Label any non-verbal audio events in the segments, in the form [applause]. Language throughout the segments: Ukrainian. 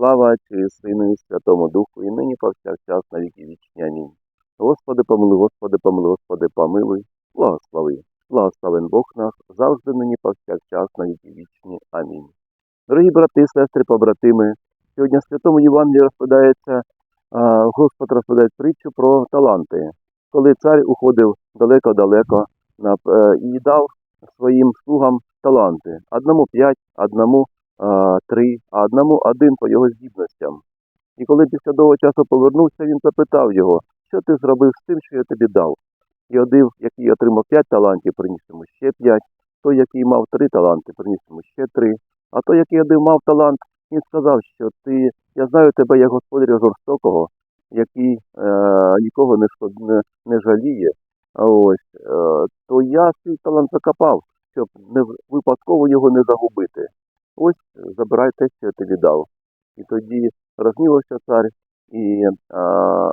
Слава Отцю і Сину і Святому Духу, і нині повсякчас на віки вічні. Амінь. Господи, помилуй, Господи, помилуй, Господи, помилуй, благослови. Благословен Бог наш, завжди нині повсякчас на віки вічні. Амінь. Дорогі брати, сестри, побратими, сьогодні в Святому Євангелії розповідається, Господь розповідає притчу про таланти, коли цар уходив далеко-далеко е, і дав своїм слугам таланти. Одному п'ять, одному три, а одному один по його здібностям. І коли після довгого часу повернувся, він запитав його, що ти зробив з тим, що я тобі дав. І один, який отримав п'ять талантів, приніс йому ще п'ять, той, який мав три таланти, приніс йому ще три. А той, який один мав талант, він сказав, що ти, я знаю тебе як господаря жорстокого, який е, нікого не, не, не жаліє. А ось, е, то я свій талант закопав, щоб не випадково його не загубити. Ось забирай те, що я тобі дав. І тоді рознівався цар і а,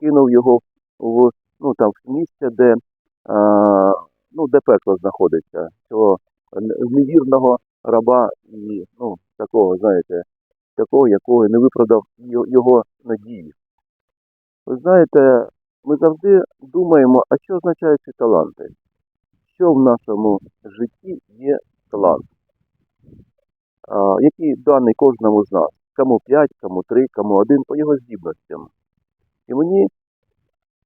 кинув його в ну, там, в місце, де, а, ну, де пекло знаходиться, цього невірного раба і ну, такого, знаєте, такого, якого не виправдав його надії. Ви знаєте, ми завжди думаємо, а що означають ці таланти? Що в нашому житті є талант? Який даний кожному з нас. Кому 5, кому 3, кому 1 по його здібностям. І мені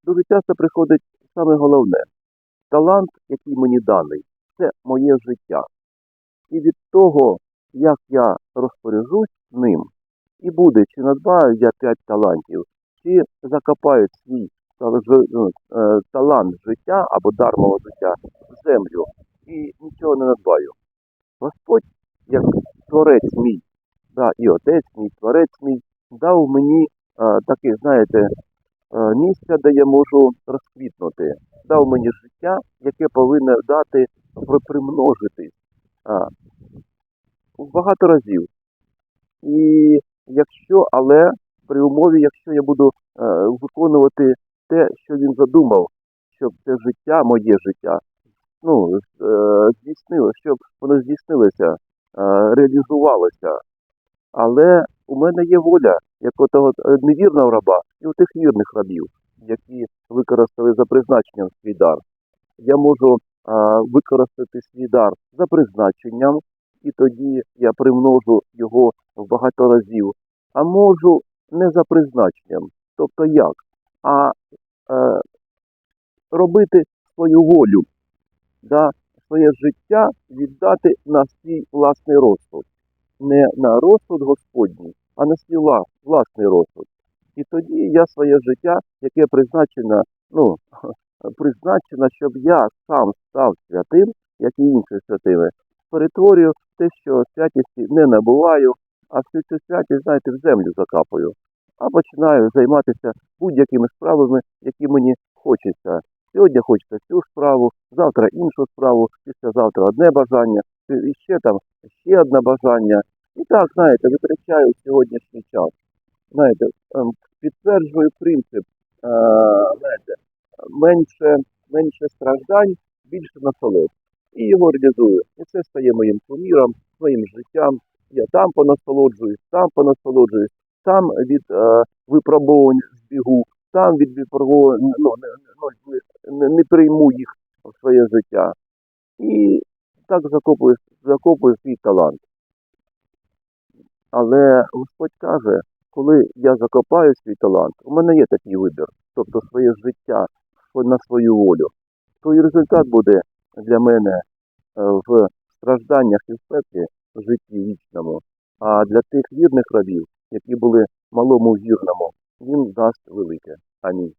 дуже часто приходить саме головне. Талант, який мені даний, це моє життя. І від того, як я розпоряджусь ним, і буде, чи надбаю я 5 талантів, чи закопаю свій ну, е, талант життя або дар мого життя в землю і нічого не надбаю. Господь, як творець мій, да, і отець мій, творець мій, дав мені а, таке, знаєте, а, місце, де я можу розквітнути. Дав мені життя, яке повинне дати при- примножитись багато разів. І якщо, але при умові, якщо я буду е, виконувати те, що він задумав, щоб це життя, моє життя, ну, е, здійснило, щоб воно здійснилося, е, реалізувалося. Але у мене є воля, як у того е, невірного раба і у тих вірних рабів, які використали за призначенням свій дар. Я можу а, використати свій дар за призначенням, і тоді я примножу його в багато разів. А можу не за призначенням. Тобто як? А е, робити свою волю, да, своє життя віддати на свій власний розсуд. Не на розсуд Господній, а на свій власний розсуд. І тоді я своє життя, яке призначено, ну, [laughs] призначено, щоб я сам став святим, як і інші святими, перетворюю те, що святісті не набуваю, а всю цю святість, знаєте, в землю закапую. А починаю займатися будь-якими справами, які мені хочеться. Сьогодні хочеться цю справу, завтра іншу справу, післязавтра одне бажання, і ще там ще одне бажання. І так, знаєте, витрачаю сьогоднішній час. Знаєте, ем, підтверджую принцип, е, знаєте, менше, менше страждань, більше насолод. І його реалізую. І це стає моїм куміром, своїм життям. Я там понасолоджуюсь, там понасолоджуюсь, там від е, випробувань збігу, там від випробувань ну, не, ну, не, не прийму їх в своє життя. І так закопую, закопую свій талант. Але Господь каже, коли я закопаю свій талант, у мене є такий вибір, тобто своє життя на свою волю, то і результат буде для мене е, в стражданнях і в пеклі в житті вічному. А для тих вірних рабів, які були малому вірному, він дасть велике. Амінь.